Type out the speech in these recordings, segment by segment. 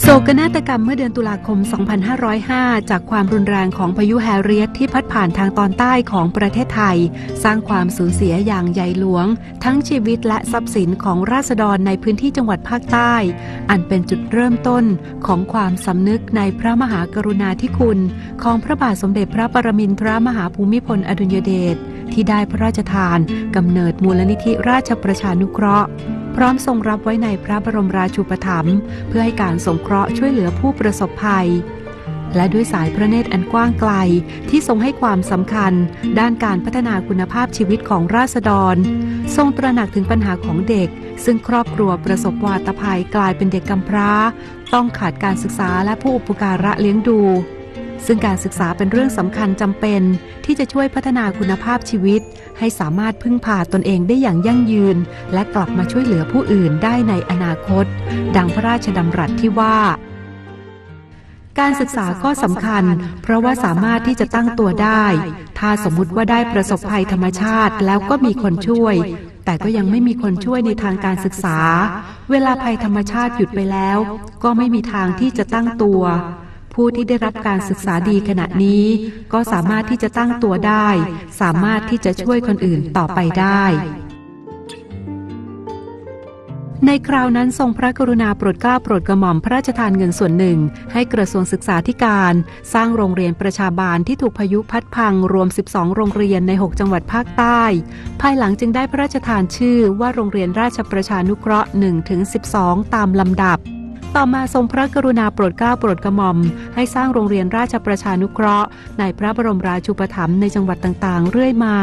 โศกนาฏกรรมเมื่อเดือนตุลาคม 2505 จากความรุนแรงของพายุแฮเรียตที่พัดผ่านทางตอนใต้ของประเทศไทย สร้างความสูญเสียอย่างใหญ่หลวง ทั้งชีวิตและทรัพย์สินของราษฎรในพื้นที่จังหวัดภาคใต้ อันเป็นจุดเริ่มต้นของความสำนึกในพระมหากรุณาธิคุณ ของพระบาทสมเด็จพระปรมินทรมหาภูมิพลอดุลยเดชที่ได้พระราชทานกำเนิดมูลนิธิราชประชานุเคราะห์ พร้อมทรงรับไว้ในพระบรมราชูปถัมภ์เพื่อให้การสงเคราะห์ช่วยเหลือผู้ประสบภัย และด้วยสายพระเนตรอันกว้างไกลที่ทรงให้ความสำคัญ ด้านการพัฒนาคุณภาพชีวิตของราษฎร ทรงตระหนักถึงปัญหาของเด็ก ซึ่งครอบครัวประสบวาตภัยกลายเป็นเด็กกำพร้า ต้องขาดการศึกษาและผู้อุปการะเลี้ยงดู ซึ่งการศึกษาเป็นเรื่องสำคัญจำเป็นที่จะช่วยพัฒนาคุณภาพชีวิต ให้สามารถพึ่งพาตนเองได้อย่างยั่งยืน และกลับมาช่วยเหลือผู้อื่นได้ในอนาคต ดังพระราชดำรัสที่ว่าการศึกษาก็สำคัญ เพราะว่าสามารถที่จะตั้งตัวได้ ถ้าสมมุติว่าได้ประสบภัยธรรมชาติแล้วก็มีคนช่วย แต่ก็ยังไม่มีคนช่วยในทางการศึกษา เวลาภัยธรรมชาติหยุดไปแล้ว ก็ไม่มีทางที่จะตั้งตัว ผู้ที่ได้รับการศึกษาดีขณะนี้ ก็สามารถที่จะตั้งตัวได้ สามารถที่จะช่วยคนอื่นต่อไปได้ ในคราวนั้นทรงพระกรุณาโปรดเกล้าโปรดกระหม่อมพระราชทานเงินส่วนหนึ่ง ให้กระทรวงศึกษาธิการ สร้างโรงเรียนประชาบาลที่ถูกพายุพัดพังรวม 12 โรงเรียนใน 6 จังหวัดภาคใต้ ภายหลังจึงได้พระราชทานชื่อว่าโรงเรียนราชประชานุเคราะห์1-12 ตามลำดับ ต่อมาทรงพระกรุณาโปรดเกล้าโปรดกระหม่อม ให้สร้างโรงเรียนราชประชานุเคราะห์ ในพระบรมราชูปถัมภ์ในจังหวัดต่างๆ เรื่อยมา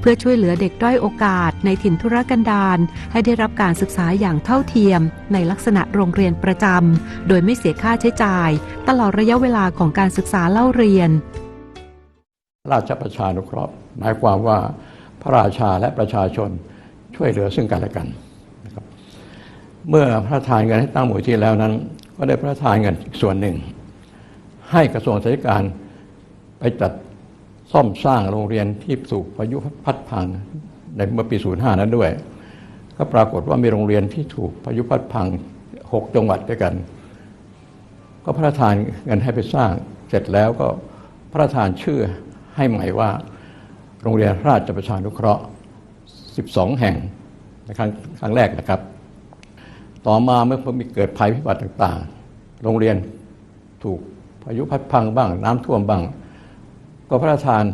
เพื่อช่วยเหลือเด็กด้อยโอกาสในถิ่นทุรกันดารให้ได้รับการศึกษาอย่างเท่าเทียม ในลักษณะโรงเรียนประจำโดยไม่เสียค่าใช้จ่าย ตลอดระยะเวลาของการศึกษาเล่าเรียน ราชประชานุเคราะห์ หมายความว่าพระราชาและประชาชนช่วยเหลือซึ่งกันและกัน เมื่อพระทานเงินให้ตั้งหมู่ที่แล้วนั้น ก็ได้พระทานเงินอีกส่วนหนึ่ง ให้กระทรวงศึกษาธิการไปจัดซ่อมสร้างโรงเรียนที่ถูกพายุพัดพังในเมื่อปี 05 นั้นด้วย ก็ปรากฏว่ามีโรงเรียนที่ถูกพายุพัดพัง 6 จังหวัดด้วยกัน ก็พระราชทานเงินให้ไปสร้าง เสร็จแล้วก็พระราชทานชื่อให้ใหม่ว่า โรงเรียนราชประชานุเคราะห์ 12 แห่งในครั้งครั้งแรกนะครับ ต่อมาเมื่อมีเกิดภัยพิบัติต่าง ๆ โรงเรียนถูกพายุพัดพังบ้าง น้ำท่วมบ้าง ก็พระราชทาน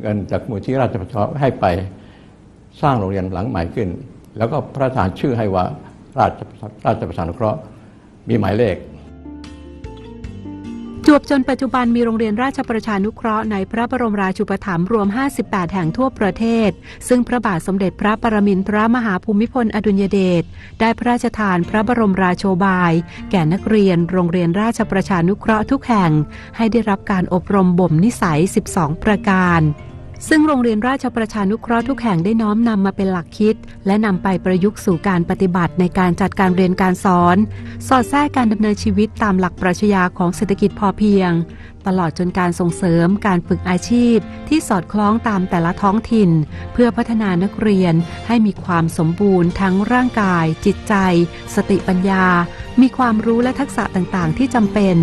เงินจากมูลที่ราชประชาให้ไปสร้างโรงเรียนหลังใหม่ขึ้น แล้วก็พระราชทานชื่อให้ว่าราชราชประชานุเคราะห์มีหมายเลข วบจนปัจจุบันมีโรงเรียนราชประชานุเคราะห์ในพระบรมราชูปถัมภ์รวม 58 แห่งทั่วประเทศ ซึ่งพระบาทสมเด็จพระปรมินทรมหาภูมิพลอดุลยเดชได้พระราชทานพระบรมราโชบาย แก่นักเรียนโรงเรียนราชประชานุเคราะห์ทุกแห่ง ให้ได้รับการอบรมบ่มนิสัย 12 ประการ ซึ่งโรงเรียนราชประชานุเคราะห์ทุกแห่งได้น้อมนำมาเป็นหลักคิด และนำไปประยุกต์สู่การปฏิบัติในการจัดการเรียนการสอน สอดแทรกการดำเนินชีวิตตามหลักปรัชญาของเศรษฐกิจพอเพียง ตลอดจนการส่งเสริมการฝึกอาชีพ ที่สอดคล้องตามแต่ละท้องถิ่น เพื่อพัฒนานักเรียนให้มีความสมบูรณ์ทั้งร่างกาย จิตใจ สติปัญญา มีความรู้และทักษะต่างๆ ที่จำเป็น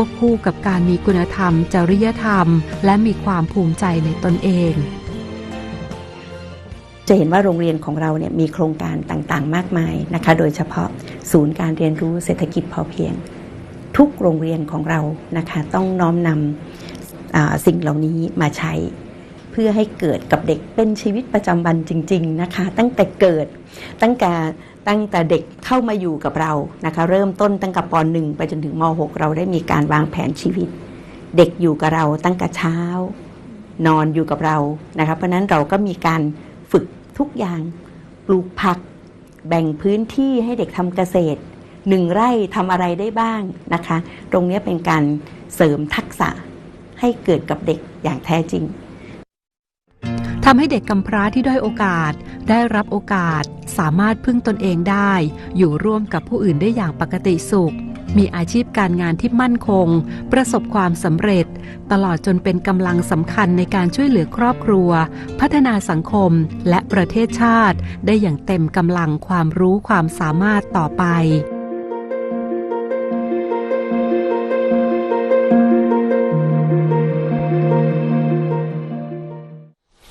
ควบคู่กับการมีคุณธรรม จริยธรรม และมีความภูมิใจในตนเอง จะเห็นว่าโรงเรียนของเราเนี่ยมีโครงการต่างๆ มากมายนะคะ โดยเฉพาะศูนย์การเรียนรู้เศรษฐกิจพอเพียง ทุกโรงเรียนของเรานะคะต้องน้อมนำสิ่งเหล่านี้มาใช้เพื่อให้เกิดกับเด็กเป็นชีวิตประจำวันจริง ๆ นะคะ ตั้งแต่เกิดตั้งแต่ ตั้งแต่เด็กเข้ามาอยู่กับเรานะคะ เริ่มต้นตั้งแต่ป .1 ไปจนถึงม .6 เราได้มีการวางแผนชีวิต เด็กอยู่กับเราตั้งแต่เช้า นอนอยู่กับเรานะคะเพราะนั้นเราก็มีการฝึกทุกอย่างปลูกผัก แบ่งพื้นที่ให้เด็กทำเกษตรหนึ่งไร่ทำอะไรได้บ้างนะคะ ตรงนี้เป็นการเสริมทักษะให้เกิดกับเด็กอย่างแท้จริง ทำให้เด็กกำพร้าที่ด้อยโอกาส ได้รับโอกาส สามารถพึ่งตนเองได้ อยู่ร่วมกับผู้อื่นได้อย่างปกติสุข มีอาชีพการงานที่มั่นคง ประสบความสำเร็จ ตลอดจนเป็นกำลังสำคัญในการช่วยเหลือครอบครัว พัฒนาสังคมและประเทศชาติ ได้อย่างเต็มกำลังความรู้ความสามารถต่อไป